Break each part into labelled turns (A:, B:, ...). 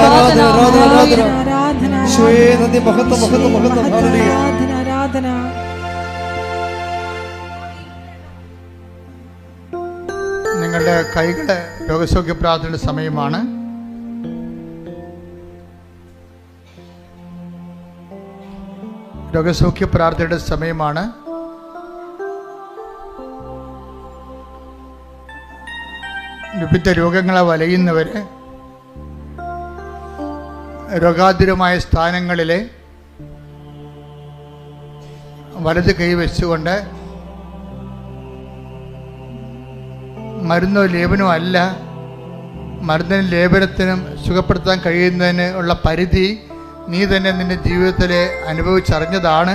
A: ആരാധന.
B: നിങ്ങളുടെ കൈകളെ രോഗസൗഖ്യ പ്രാർത്ഥനയുടെ സമയമാണ്. രോഗസൗഖ്യ പ്രാർത്ഥനയുടെ സമയമാണ്. വിവിധ രോഗങ്ങളെ വലയുന്നവരെ രോഗാതുരമായ സ്ഥാനങ്ങളിലെ വലത് കൈ വെച്ചുകൊണ്ട് മരുന്നോ ലേപനോ അല്ല മരുന്നിനും ലേപനത്തിനും സുഖപ്പെടുത്താൻ കഴിയുന്നതിന് ഉള്ള പരിധി നീ തന്നെ നിന്റെ ജീവിതത്തിൽ അനുഭവിച്ചറിഞ്ഞതാണ്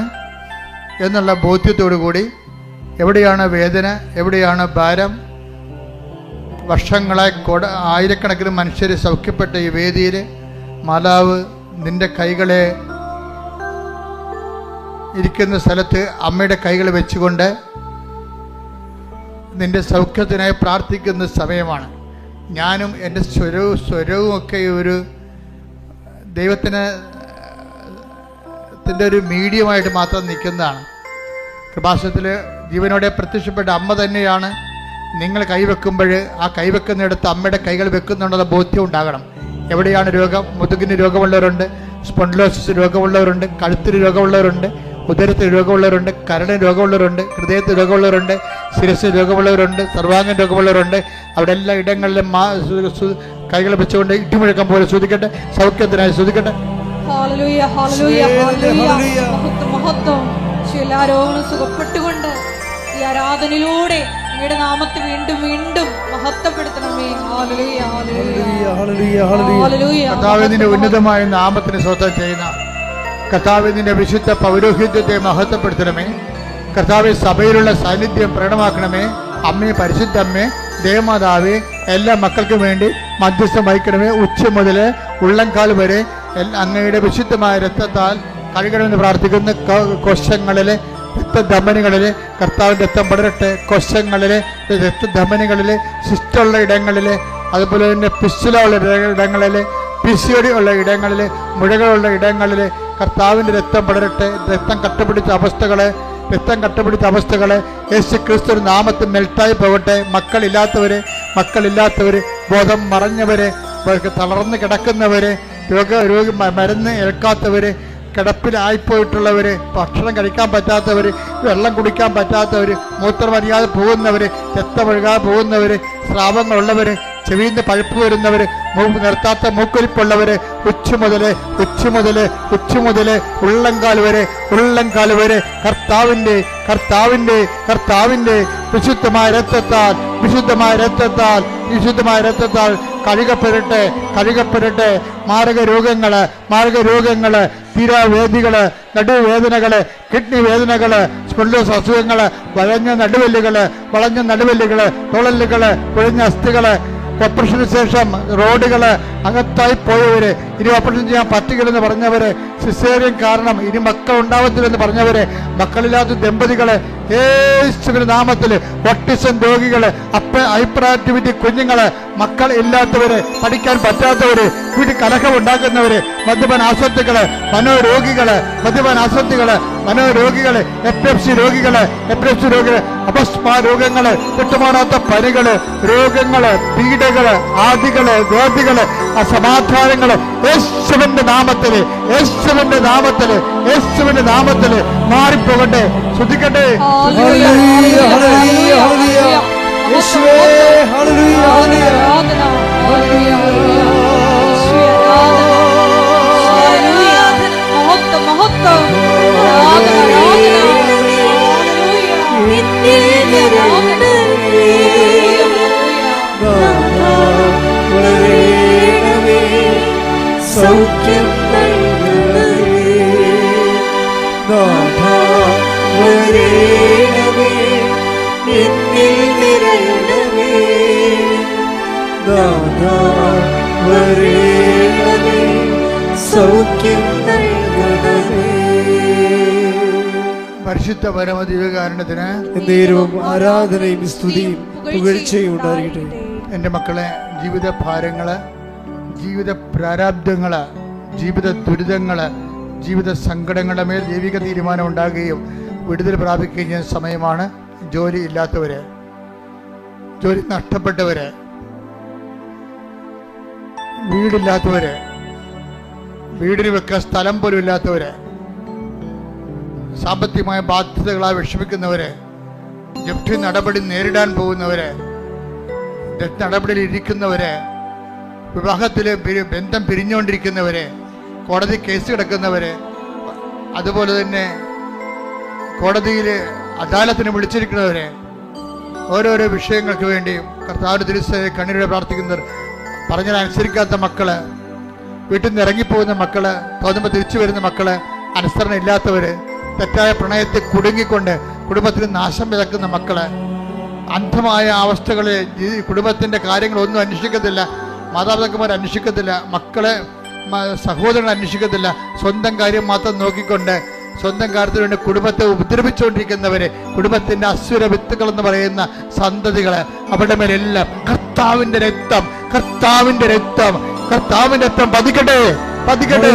B: എന്നുള്ള ബോധ്യത്തോടു കൂടി എവിടെയാണ് വേദന എവിടെയാണ് ഭാരം വർഷങ്ങളെ കൊട ആയിരക്കണക്കിന് മനുഷ്യർ സൗഖ്യപ്പെട്ട ഈ വേദിയിൽ മാതാവ് നിന്റെ കൈകളെ ഇരിക്കുന്ന സ്ഥലത്ത് അമ്മയുടെ കൈകൾ വെച്ചുകൊണ്ട് നിന്റെ സൗഖ്യത്തിനായി പ്രാർത്ഥിക്കുന്ന സമയമാണ്. ഞാനും എന്റെ സ്വരവും സ്വരവും ഒക്കെ ഒരു ദൈവത്തിന് ത്തിന്റെ ഒരു മീഡിയമായിട്ട് മാത്രം നിൽക്കുന്നതാണ്. കൃപാസനത്തിൽ ജീവനോടെ പ്രത്യക്ഷപ്പെട്ട അമ്മ തന്നെയാണ് നിങ്ങൾ കൈവെക്കുമ്പോൾ ആ കൈവെക്കുന്നിടത്ത് അമ്മയുടെ കൈകൾ വെക്കുന്നുണ്ടെന്ന ബോധ്യം ഉണ്ടാകണം. എവിടെയാണ് രോഗം? മുതുകിന് രോഗമുള്ളവരുണ്ട് സ്പോണ്ടിലോസിസ് രോഗമുള്ളവരുണ്ട് കഴുത്തിന് രോഗമുള്ളവരുണ്ട് ഉദരത്തിന് രോഗമുള്ളവരുണ്ട് കരടിന് രോഗമുള്ളവരുണ്ട് ഹൃദയത്തിന് രോഗമുള്ളവരുണ്ട് ശിരസിന് രോഗമുള്ളവരുണ്ട് സർവാംഗം രോഗമുള്ളവരുണ്ട്. അവിടെ എല്ലാ ഇടങ്ങളിലും കൈകൾ വെച്ചുകൊണ്ട് ഇടിമുഴക്കം പോലെ ശ്രദ്ധിക്കട്ടെ സൗഖ്യത്തിനായി ശ്രദ്ധിക്കട്ടെ.
A: എല്ലാ രോഗങ്ങളും സുഖപ്പെട്ടുകൊണ്ട് ഈ ആരാധനയിലൂടെ അങ്ങയുടെ നാമത്തെ വീണ്ടും വീണ്ടും.
B: കർത്താവിന്റെ ഉന്നതമായ നാമത്തിന് സ്വന്തം ചെയ്യുന്ന കർത്താവിന്റെ വിശുദ്ധ പൗരോഹിത്യത്തെ മഹത്വപ്പെടുത്തണമേ. കർത്താവ് സഭയിലുള്ള സാന്നിധ്യം പ്രകടമാക്കണമേ അമ്മേ പരിശുദ്ധ അമ്മേ ദേവമാതാവേ എല്ലാ മക്കൾക്കും വേണ്ടി മധ്യസ്ഥം വഹിക്കണമേ. ഉച്ച മുതൽ ഉള്ളംകാൽ വരെ അങ്ങയുടെ വിശുദ്ധമായ രക്തത്താൽ കഴുകണമെന്ന് പ്രാർത്ഥിക്കുന്ന കോശങ്ങളിലെ രക്തധമനികളിലെ കർത്താവിന്റെ രക്തം പടരട്ടെ. കൊശങ്ങളിൽ രക്തധമനികളിലെ ശിഷ്ടമുള്ള ഇടങ്ങളിൽ അതുപോലെ തന്നെ പിശുലുള്ള ഇടങ്ങളിൽ പിസിയോടി ഉള്ള ഇടങ്ങളിൽ മുഴകളുള്ള ഇടങ്ങളിൽ കർത്താവിന്റെ രക്തം പടരട്ടെ. രക്തം കട്ടപിടിച്ച അവസ്ഥകളെ രക്തം കട്ടപിടിച്ച അവസ്ഥകളെ യേശു ക്രിസ്തു നാമത്തിൽ മെൽട്ടായി പോകട്ടെ. മക്കളില്ലാത്തവർ മക്കളില്ലാത്തവര് ബോധം മറഞ്ഞവർ തളർന്ന് കിടക്കുന്നവർ രോഗ രോഗി മരുന്ന് ഏൽക്കാത്തവര് കിടപ്പിലായിപ്പോയിട്ടുള്ളവർ ഭക്ഷണം കഴിക്കാൻ പറ്റാത്തവർ വെള്ളം കുടിക്കാൻ പറ്റാത്തവർ മൂത്രമറിയാതെ പോകുന്നവർ രക്തമൊഴുകാതെ പോകുന്നവർ സ്രാവങ്ങളുള്ളവർ ചെവിന്ന് പഴുപ്പ് വരുന്നവർ നിർത്താത്ത മൂക്കൊലിപ്പുള്ളവർ ഉച്ച മുതൽ ഉച്ച മുതൽ മുതൽ ഉള്ളംകാൽ വരെ ഉള്ളംകാൽ വരെ കർത്താവിന്റെ കർത്താവിന്റെ കർത്താവിന്റെ വിശുദ്ധമായ രക്തത്താൽ വിശുദ്ധമായ രക്തത്താൽ വിശുദ്ധമായ രക്തത്താൽ കഴുകപ്പെടട്ടെ കഴുകപ്പെടട്ടെ. മാരക രോഗങ്ങൾ മാരക രോഗങ്ങൾ തീരാവേദികൾ നടുവേദനകൾ കിഡ്നി വേദനകൾ സ്പൊണ്ടോസ് അസുഖങ്ങൾ വളഞ്ഞ നടുവല്ലുകൾ വളഞ്ഞ നടുവല്ലുകൾ തുളല്ലുകൾ കുഴഞ്ഞ അസ്ഥികൾ ഓപ്പറേഷന് ശേഷം റോഡുകൾ അകത്തായി പോയവര് ഇനി ഓപ്പറേഷൻ ചെയ്യാൻ പറ്റുകയില്ലെന്ന് പറഞ്ഞവര് സിസേറിയൻ കാരണം ഇനി മക്കൾ ഉണ്ടാവത്തില്ലെന്ന് പറഞ്ഞവര് മക്കളില്ലാത്ത ദമ്പതികളെ യേശുവിന്റെ നാമത്തിൽ ഒട്ടിസം രോഗികൾ അപ്പ ഹൈപ്പർ ആക്ടിവിറ്റി കുഞ്ഞുങ്ങൾ മക്കൾ ഇല്ലാത്തവര് പഠിക്കാൻ പറ്റാത്തവര് വീട്ടിൽ കലഹം ഉണ്ടാക്കുന്നവര് മദ്യപാൻ ആസക്തികൾ മനോരോഗികൾ മദ്യപാൻ ആസക്തികൾ മനോരോഗികൾ എപ്പിലെപ്സി രോഗികളെ എപ്പിലെപ്സി രോഗികളെ അപസ്മാ രോഗങ്ങളെ കിട്ടുമാറാത്ത പനികൾ രോഗങ്ങൾ പീഡകൾ ആദികൾ വ്യാധികൾ അസമാധാനങ്ങൾ യേശുവിന്റെ നാമത്തിൽ യേശുവിന്റെ നാമത്തിൽ യേശുവിന്റെ നാമത്തിൽ മാറിപ്പോകട്ടെ. ശ്രദ്ധിക്കട്ടെ
A: ഹല്ലേലൂയ,
C: ഹല്ലേലൂയ, 你。
B: പരിശുദ്ധ പരമദിവ്യകാരണത്തിന്
C: എന്നേരവും ആരാധനയും സ്തുതിയും പുകഴ്ചയും
B: ഉണ്ടായിരിക്കട്ടെ എന്റെ മക്കളെ ജീവിത ഭാരങ്ങൾ ജീവിത പ്രാരാബ്ദങ്ങൾ ജീവിത ദുരിതങ്ങൾ ജീവിത സങ്കടങ്ങളുടെ മേൽ ദൈവിക തീരുമാനം ഉണ്ടാകുകയും വിടുതൽ പ്രാപിക്കുകയും ചെയ്യുന്ന സമയമാണ് ജോലി ഇല്ലാത്തവര് ജോലി നഷ്ടപ്പെട്ടവര് വീടില്ലാത്തവര് വീടിന് വെക്കാൻ സ്ഥലം പോലും ഇല്ലാത്തവര്. സാമ്പത്തികമായ ബാധ്യതകളായി വിഷമിക്കുന്നവരെ ജപ്തി നടപടി നേരിടാൻ പോകുന്നവരെ നടപടിയിൽ ഇരിക്കുന്നവരെ വിവാഹത്തിലെ ബന്ധം പിരിഞ്ഞുകൊണ്ടിരിക്കുന്നവരെ കോടതി കേസ് കിടക്കുന്നവരെ അതുപോലെ തന്നെ കോടതിയിൽ അദാലത്തിന് വിളിച്ചിരിക്കുന്നവരെ ഓരോരോ വിഷയങ്ങൾക്ക് വേണ്ടിയും കർത്താവിന് തിരുസ കണ്ണീരോടെ പ്രാർത്ഥിക്കുന്നവർ പറഞ്ഞാൽ അനുസരിക്കാത്ത മക്കൾ വീട്ടിൽ നിന്ന് ഇറങ്ങിപ്പോകുന്ന മക്കൾ തോന്നുമ്പോൾ തിരിച്ചു വരുന്ന മക്കൾ അനുസരണ ഇല്ലാത്തവര് തെറ്റായ പ്രണയത്തെ കുടുങ്ങിക്കൊണ്ട് കുടുംബത്തിന് നാശം വിതക്കുന്ന മക്കൾ അന്ധമായ അവസ്ഥകളിൽ കുടുംബത്തിന്റെ കാര്യങ്ങൾ കാര്യങ്ങളൊന്നും അന്വേഷിക്കത്തില്ല മാതാപിതാക്കന്മാർ അന്വേഷിക്കത്തില്ല മക്കളെ സഹോദരൻ അന്വേഷിക്കത്തില്ല. സ്വന്തം കാര്യം മാത്രം നോക്കിക്കൊണ്ട് സ്വന്തം കാര്യത്തിന് വേണ്ടി കുടുംബത്തെ ഉപദ്രവിച്ചുകൊണ്ടിരിക്കുന്നവരെ കുടുംബത്തിന്റെ അസുര വിത്തുകൾ എന്ന് പറയുന്ന സന്തതികൾ അവരുടെ മേലെല്ലാം കർത്താവിന്റെ രക്തം കർത്താവിന്റെ രക്തം കർത്താവിന്റെ രക്തം പതിക്കട്ടെ പതിക്കട്ടെ.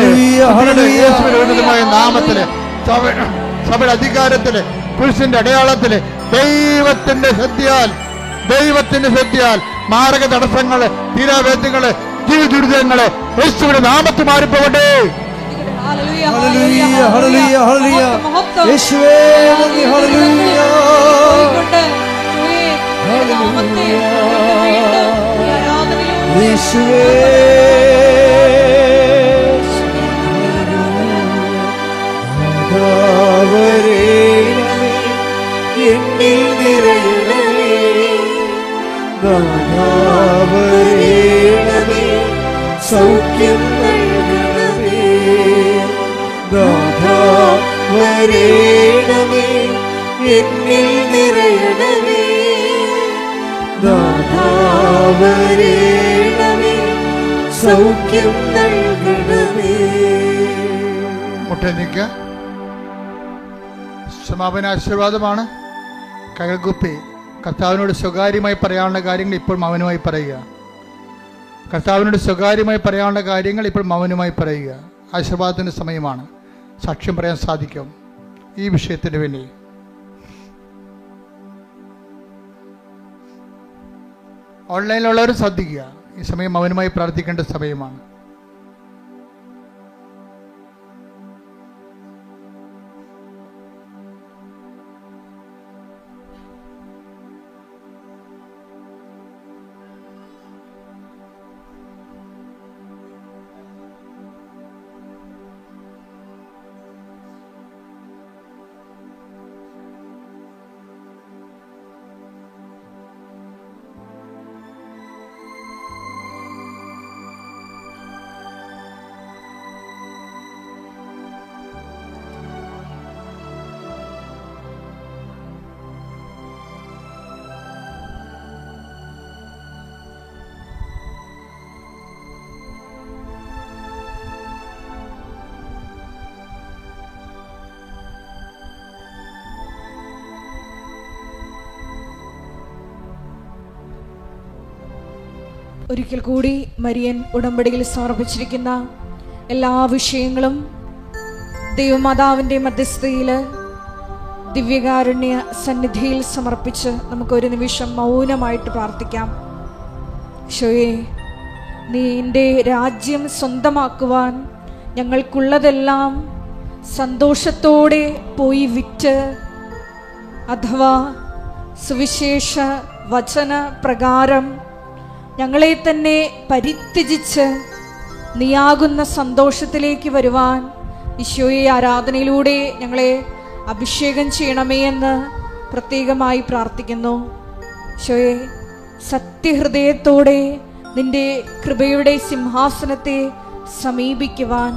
B: നാമത്തിൽ സഭയുടെ അധികാരത്തിൽ പുരുഷന്റെ അടയാളത്തിൽ ദൈവത്തിന്റെ ശ്രദ്ധയാൽ ദൈവത്തിന്റെ ശ്രദ്ധയാൽ മാരക തടസ്സങ്ങൾ തീരാവേദ്യങ്ങൾ ജീവിതദുരിതങ്ങൾ യേശുവിന്റെ നാമത്ത് മാറിപ്പോകട്ടെ.
C: യേശുവേ, എന്നിൽ സൗഖ്യം
B: സമാപന ആശീർവാദമാണ്. കഴകുപ്പി കർത്താവിനോട് സ്വകാര്യമായി പറയാനുള്ള കാര്യങ്ങൾ ഇപ്പോൾ മൗനമായി പറയുക. കർത്താവിനോട് സ്വകാര്യമായി പറയാനുള്ള കാര്യങ്ങൾ ഇപ്പോൾ മൗനമായി പറയുക. ആശീർവാദത്തിന്റെ സമയമാണ്. സാക്ഷ്യം പറയാൻ സാധിക്കും. ഈ വിഷയത്തിന് വേണ്ടി ഓൺലൈനിലുള്ളവരും ശ്രദ്ധിക്കുക. ഈ സമയം അവനുമായി പ്രാർത്ഥിക്കേണ്ട സമയമാണ്.
A: ഒരിക്കൽ കൂടി മരിയൻ ഉടമ്പടിയിൽ സമർപ്പിച്ചിരിക്കുന്ന എല്ലാ വിഷയങ്ങളും ദൈവമാതാവിന്റെ മധ്യസ്ഥയിൽ ദിവ്യകാരുണ്യ സന്നിധിയിൽ സമർപ്പിച്ച് നമുക്ക് ഒരു നിമിഷം മൗനമായിട്ട് പ്രാർത്ഥിക്കാം. ഷോയെ നീ എന്റെ രാജ്യം സ്വന്തമാക്കുവാൻ ഞങ്ങൾക്കുള്ളതെല്ലാം സന്തോഷത്തോടെ പോയി വിറ്റ് അഥവാ സുവിശേഷ വചന പ്രകാരം ഞങ്ങളെ തന്നെ പരിത്യജിച്ച് നീയാകുന്ന സന്തോഷത്തിലേക്ക് വരുവാൻ ഈശോയെ ആരാധനയിലൂടെ ഞങ്ങളെ അഭിഷേകം ചെയ്യണമേ എന്ന് പ്രത്യേകമായി പ്രാർത്ഥിക്കുന്നു. ഈശോയെ സത്യഹൃദയത്തോടെ നിന്റെ കൃപയുടെ സിംഹാസനത്തെ സമീപിക്കുവാൻ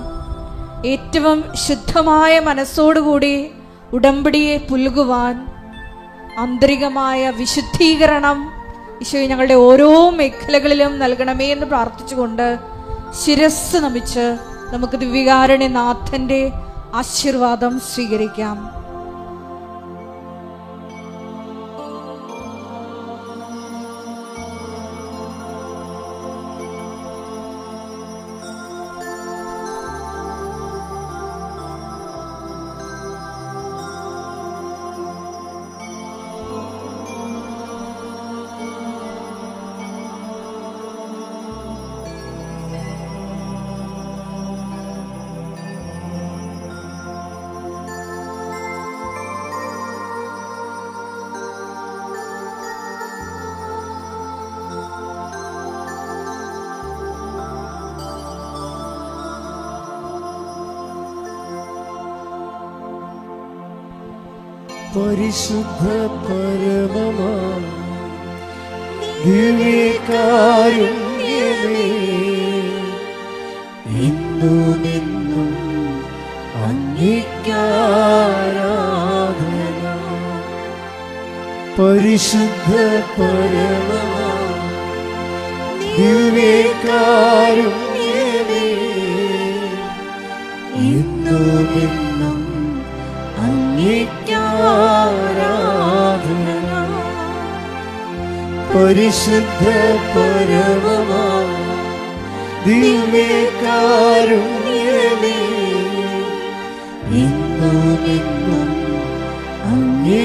A: ഏറ്റവും ശുദ്ധമായ മനസ്സോടുകൂടി ഉടമ്പടിയെ പുൽകുവാൻ ആന്തരികമായ വിശുദ്ധീകരണം ഈശോയെ ഞങ്ങളുടെ ഓരോ മേഖലകളിലും നൽകണമേ എന്ന് പ്രാർത്ഥിച്ചുകൊണ്ട് ശിരസ് നമിച്ച് നമുക്ക് ദിവ്യകാരുണ്യ നാഥന്റെ ആശീർവാദം സ്വീകരിക്കാം.
C: പരിശുദ്ധ പരമമാ ദിവ്യകാരുണ്യമേ ഇന്നും എന്നും അംഗീകാരാധന പരിശുദ്ധ പരമമാ ദിവ്യകാരുണ്യമേ ഇന്നും എന്നും അംഗീകാരാധന പരിശുദ്ധ പരമമാ ദിവ്യകാരുണ്യമേ ഇന്നും എന്നും അംഗീകാരാധന